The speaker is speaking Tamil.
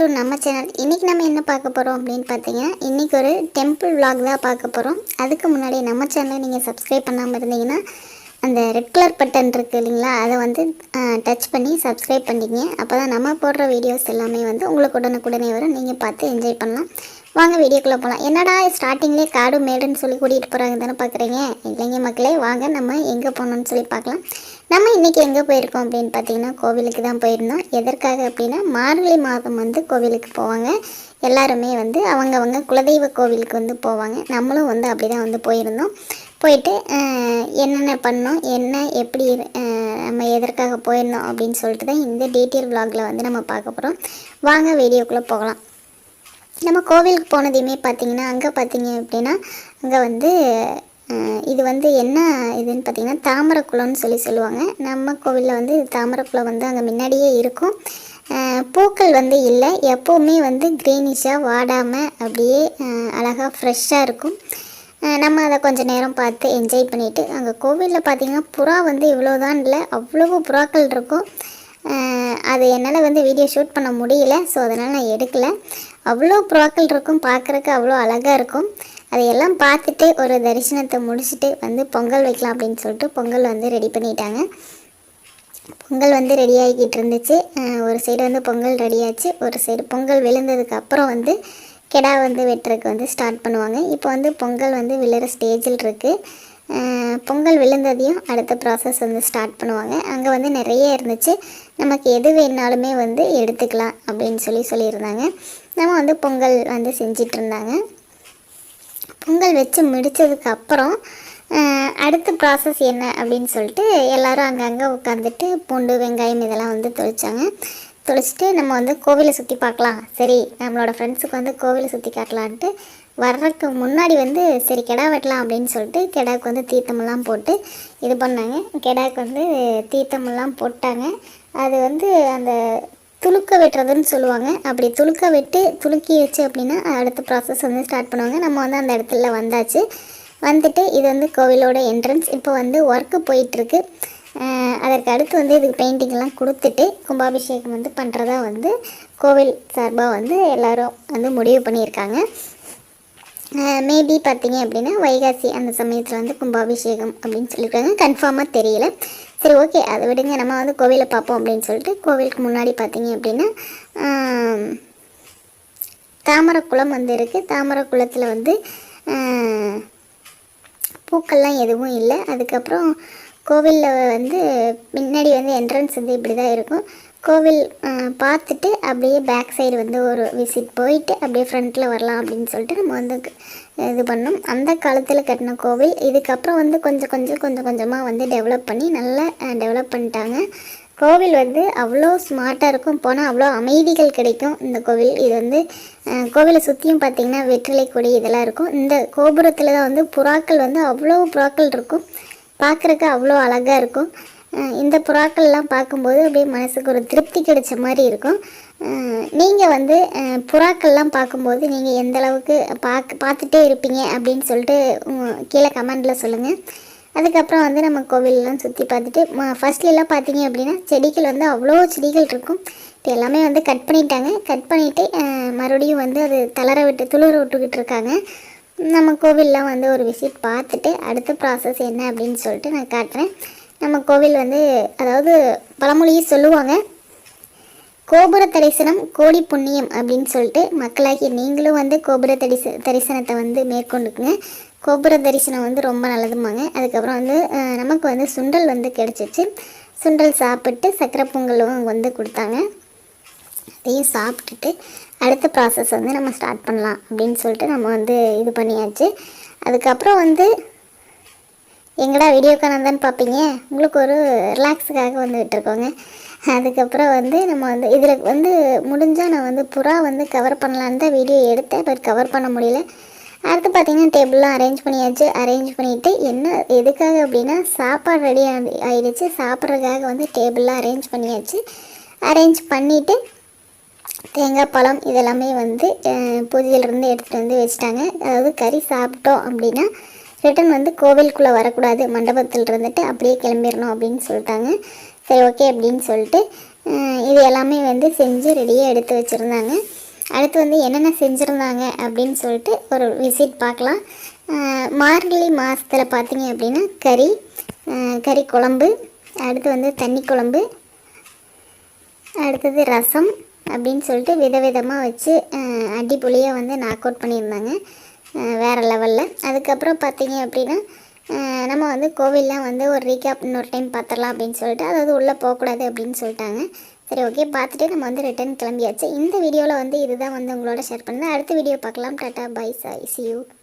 டு நம்ம சேனல் இன்றைக்கி நம்ம என்ன பார்க்க போகிறோம் அப்படின்னு பார்த்தீங்கன்னா இன்றைக்கி ஒரு டெம்பிள் vlog தான் பார்க்க போகிறோம் அதுக்கு முன்னாடி நம்ம சேனலை நீங்கள் சப்ஸ்கிரைப் பண்ணாமல் இருந்தீங்கன்னா அந்த ரெட் கலர் பட்டன் இருக்குது இல்லைங்களா அதை வந்து டச் பண்ணி சப்ஸ்கிரைப் பண்ணிக்கங்க. அப்போ தான் நம்ம போடுற வீடியோஸ் எல்லாமே வந்து உங்களுக்கு உடனுக்குடனே வரும். நீங்கள் பார்த்து என்ஜாய் பண்ணலாம். வாங்க வீடியோக்குள்ளே போகலாம் என்னடா ஸ்டார்டிங்லேயே காடு மேடுன்னு சொல்லி கூட்டிகிட்டு போகிறாங்க தானே பார்க்குறீங்க இல்லைங்க மக்களே வாங்க நம்ம எங்கே போகணும்னு சொல்லி பார்க்கலாம். நம்ம இன்றைக்கி எங்கே போயிருக்கோம் அப்படின்னு பார்த்தீங்கன்னா கோவிலுக்கு தான் போயிருந்தோம். எதற்காக அப்படின்னா மார்கழி மாதம் வந்து கோவிலுக்கு போவாங்க. எல்லாருமே வந்து அவங்கவங்க குலதெய்வ கோவிலுக்கு வந்து போவாங்க. நம்மளும் வந்து அப்படி தான் வந்து போயிருந்தோம். போயிட்டு என்னென்ன பண்ணோம் என்ன எப்படி நம்ம எதற்காக போயிருந்தோம் அப்படின்னு சொல்லிட்டு தான் இந்த டீட்டெயில் விலாகில் வந்து நம்ம பார்க்க போகிறோம் வாங்க வீடியோக்குள்ளே போகலாம். நம்ம கோவிலுக்கு போனதையுமே பார்த்தீங்கன்னா அங்கே பார்த்தீங்க அப்படின்னா அங்கே வந்து இது வந்து என்ன இதுன்னு பார்த்தீங்கன்னா தாமரக்குளம்னு சொல்லி சொல்லுவாங்க. நம்ம கோவிலில் வந்து தாமரக்குளம் வந்து அங்கே முன்னாடியே இருக்கும். பூக்கள் வந்து இல்லை. எப்போவுமே வந்து க்ரீனிஷாக வாடாமல் அப்படியே அழகாக ஃப்ரெஷ்ஷாக இருக்கும். நம்ம அதை கொஞ்சம் நேரம் பார்த்து என்ஜாய் பண்ணிவிட்டு அங்கே கோவிலில் பார்த்திங்கன்னா புறா வந்து இவ்வளோதான் இல்லை அவ்வளவு புறாக்கள் இருக்கும். அது என்னால் வந்து வீடியோ ஷூட் பண்ண முடியல ஸோ அதனால் நான் எடுக்கலை. அவ்வளோ புறாக்கள் இருக்கும் பார்க்குறக்கு அவ்வளோ அழகாக இருக்கும். அதையெல்லாம் பார்த்துட்டு ஒரு தரிசனத்தை முடிச்சுட்டு வந்து பொங்கல் வைக்கலாம் அப்படின்னு சொல்லிட்டு பொங்கல் வந்து ரெடி பண்ணிட்டாங்க. பொங்கல் வந்து ரெடி ஆகிக்கிட்டு இருந்துச்சு. ஒரு சைடு வந்து பொங்கல் ரெடியாச்சு ஒரு சைடு பொங்கல் விழுந்ததுக்கு அப்புறம் வந்து கெடா வந்து வெட்டுறதுக்கு வந்து ஸ்டார்ட் பண்ணுவாங்க. இப்போ வந்து பொங்கல் வந்து விழுற ஸ்டேஜில் இருக்குது பொங்கல் விழுந்ததையும் அடுத்த ப்ராசஸ் வந்து ஸ்டார்ட் பண்ணுவாங்க. அங்கே வந்து நிறைய இருந்துச்சு. நமக்கு எது வேணாலுமே வந்து எடுத்துக்கலாம் அப்படின்னு சொல்லி சொல்லியிருந்தாங்க. நம்ம வந்து பொங்கல் வந்து செஞ்சிட்டு இருந்தாங்க. பொங்கல் வச்சு முடித்ததுக்கு அப்புறம் அடுத்த ப்ராசஸ் என்ன அப்படின்னு சொல்லிட்டு எல்லாரும் அங்கங்கே உட்காந்துட்டு பூண்டு வெங்காயம் இதெல்லாம் வந்து தொளிச்சாங்க. தொலைச்சிட்டு நம்ம வந்து கோவிலை சுற்றி பார்க்கலாம். சரி நம்மளோட ஃப்ரெண்ட்ஸுக்கு வந்து கோவிலை சுற்றி காட்டலான்ட்டு வர்றதுக்கு முன்னாடி வந்து சரி கெடா வெட்டலாம் அப்படின்னு சொல்லிட்டு கெடாக்கு வந்து தீர்த்தமெல்லாம் போட்டு இது பண்ணாங்க. கெடாக்கு வந்து தீர்த்தமெல்லாம் போட்டாங்க. அது வந்து அந்த துளுக்க வெட்டுறதுன்னு சொல்லுவாங்க. அப்படி துளுக்க வெட்டு துளுக்கிடுச்சு அப்படின்னா அடுத்த ப்ராசஸ் வந்து ஸ்டார்ட் பண்ணுவாங்க. நம்ம வந்து அந்த இடத்துல வந்தாச்சு. வந்துட்டு இது வந்து கோவிலோட என்ட்ரன்ஸ் இப்போ வந்து ஒர்க்கு போயிட்டுருக்கு அதற்கு அடுத்து வந்து இதுக்கு பெயிண்டிங்லாம் கொடுத்துட்டு கும்பாபிஷேகம் வந்து பண்ணுறதா வந்து கோவில் சார்பாக வந்து எல்லோரும் வந்து முடிவு பண்ணியிருக்காங்க. மேபி பார்த்தீங்க அப்படின்னா வைகாசி அந்த சமயத்தில் வந்து கும்பாபிஷேகம் அப்படின்னு சொல்லியிருக்காங்க. கன்ஃபார்மாக தெரியல. சரி ஓகே அதை விடுங்க. நம்ம வந்து கோவிலை பார்ப்போம் அப்படின்னு சொல்லிட்டு கோவிலுக்கு முன்னாடி பார்த்தீங்க அப்படின்னா ஆம், தாமரைக்குளம் வந்து இருக்குது தாமரைக்குளத்தில் வந்து பூக்கள்லாம் எதுவும் இல்லை. அதுக்கப்புறம் கோவிலில் வந்து முன்னாடி வந்து என்ட்ரன்ஸ் வந்து இப்படி தான் இருக்கும். கோவில் பார்த்துட்டு அப்படியே பேக் சைடு வந்து ஒரு விசிட் போயிட்டு அப்படியே ஃப்ரண்ட்டில் வரலாம் அப்படின்னு சொல்லிட்டு நம்ம வந்து இது பண்ணோம். அந்த காலத்தில் கட்டின கோவில். இதுக்கப்புறம் வந்து கொஞ்சம் கொஞ்சம் கொஞ்சம் கொஞ்சமாக வந்து டெவலப் பண்ணி நல்லா டெவலப் பண்ணிட்டாங்க. கோவில் வந்து அவ்வளோ ஸ்மார்ட்டாக இருக்கும். போனால் அவ்வளோ அமைதிகள் கிடைக்கும் இந்த கோவில். இது வந்து கோவிலை சுற்றியும் பார்த்தீங்கன்னா வெற்றிலை கொடி இதெல்லாம் இருக்கும். இந்த கோபுரத்தில் தான் வந்து புறாக்கள் வந்து அவ்வளோ புறாக்கள் இருக்கும். பார்க்குறக்கு அவ்வளோ அழகாக இருக்கும். இந்த புறாக்கள்லாம் பார்க்கும்போது அப்படியே மனசுக்கு ஒரு திருப்தி கிடைச்ச மாதிரி இருக்கும். நீங்கள் வந்து புறாக்கள்லாம் பார்க்கும்போது நீங்கள் எந்த அளவுக்கு பார்க்க பார்த்துட்டே இருப்பீங்க அப்படின்னு சொல்லிட்டு கீழே கமெண்டில் சொல்லுங்கள் அதுக்கப்புறம் வந்து நம்ம கோவிலெலாம் சுற்றி பார்த்துட்டு ஃபர்ஸ்ட்லாம் பார்த்தீங்க அப்படின்னா செடிகள் வந்து அவ்வளோ செடிகள் இருக்கும். இப்போ எல்லாமே வந்து கட் பண்ணிட்டாங்க. கட் பண்ணிவிட்டு மறுபடியும் வந்து அது தளர விட்டு துளிர விட்டுக்கிட்டு இருக்காங்க. நம்ம கோவிலெலாம் வந்து ஒரு விசிட் பார்த்துட்டு அடுத்த ப்ராசஸ் என்ன அப்படின்னு சொல்லிட்டு நான் காட்டுறேன். நம்ம கோவில் வந்து அதாவது பழமொழியை சொல்லுவாங்க. கோபுர தரிசனம் கோடி புண்ணியம் அப்படின்னு சொல்லிட்டு மக்களாகி நீங்களும் வந்து கோபுர தரிச தரிசனத்தை வந்து மேற்கொண்டுக்குங்க. கோபுர தரிசனம் வந்து ரொம்ப நல்லதுமாங்க அதுக்கப்புறம் வந்து நமக்கு வந்து சுண்டல் வந்து கிடச்சிச்சு. சுண்டல் சாப்பிட்டு சக்கரை பொங்கலும் வந்து கொடுத்தாங்க. அதையும் சாப்பிட்டுட்டு அடுத்த ப்ராசஸ் வந்து நம்ம ஸ்டார்ட் பண்ணலாம் அப்படின்னு சொல்லிட்டு நம்ம வந்து இது பண்ணியாச்சு. அதுக்கப்புறம் வந்து எங்கடா வீடியோ காணாதான்னு பார்ப்பீங்க உங்களுக்கு ஒரு ரிலாக்ஸுக்காக வந்து விட்டுருக்கோங்க. அதுக்கப்புறம் வந்து நம்ம வந்து இதில் வந்து முடிஞ்சால் நான் வந்து புறா வந்து கவர் பண்ணலான்னு தான் வீடியோ எடுத்தேன் பட் கவர் பண்ண முடியல. அடுத்து பார்த்தீங்கன்னா டேபிள்லாம் அரேஞ்ச் பண்ணியாச்சு. அரேஞ்ச் பண்ணிவிட்டு என்ன எதுக்காக அப்படின்னா சாப்பாடு ரெடி ஆயிடுச்சு. சாப்பிட்றதுக்காக வந்து டேபிள்லாம் அரேஞ்ச் பண்ணியாச்சு. அரேஞ்ச் பண்ணிவிட்டு தேங்காய் பழம் இதெல்லாமே வந்து பூஜையிலிருந்து எடுத்துகிட்டு வந்து வச்சுட்டாங்க. அதாவது கறி சாப்பிட்டோம் அப்படின்னா ரிட்டன் வந்து கோவிலுக்குள்ளே வரக்கூடாது. மண்டபத்தில் இருந்துட்டு அப்படியே கிளம்பிடணும் அப்படின்னு சொல்லிட்டாங்க. சரி ஓகே அப்படின்னு சொல்லிட்டு இது எல்லாமே வந்து செஞ்சு ரெடியாக எடுத்து வச்சுருந்தாங்க. அடுத்து வந்து என்னென்ன செஞ்சுருந்தாங்க அப்படின்னு சொல்லிட்டு ஒரு விசிட் பார்க்கலாம். மார்கழி மாதத்தில் பார்த்தீங்க அப்படின்னா கறி கறி குழம்பு அடுத்து வந்து தண்ணி குழம்பு அடுத்தது ரசம் அப்படின்னு சொல்லிட்டு விதவிதமாக வச்சு அஹ், அடிப்பொலியாக வந்து நாக் அவுட் பண்ணியிருந்தாங்க. வேறு லெவலில் அதுக்கப்புறம் பார்த்தீங்க அப்படின்னா நம்ம வந்து கோவில்லாம் வந்து ஒரு ரீகேப் இன்னொரு டைம் பார்த்துடலாம் அப்படின்னு சொல்லிட்டு அதாவது உள்ளே போகக்கூடாது அப்படின்னு சொல்லிட்டாங்க. சரி ஓகே பார்த்துட்டு நம்ம வந்து ரிட்டர்ன் கிளம்பியாச்சு. இந்த வீடியோவில் வந்து இதுதான் வந்து உங்களோட ஷேர் பண்ணேன் அடுத்த வீடியோ பார்க்கலாம். டாட்டா பை சாய் சி யூ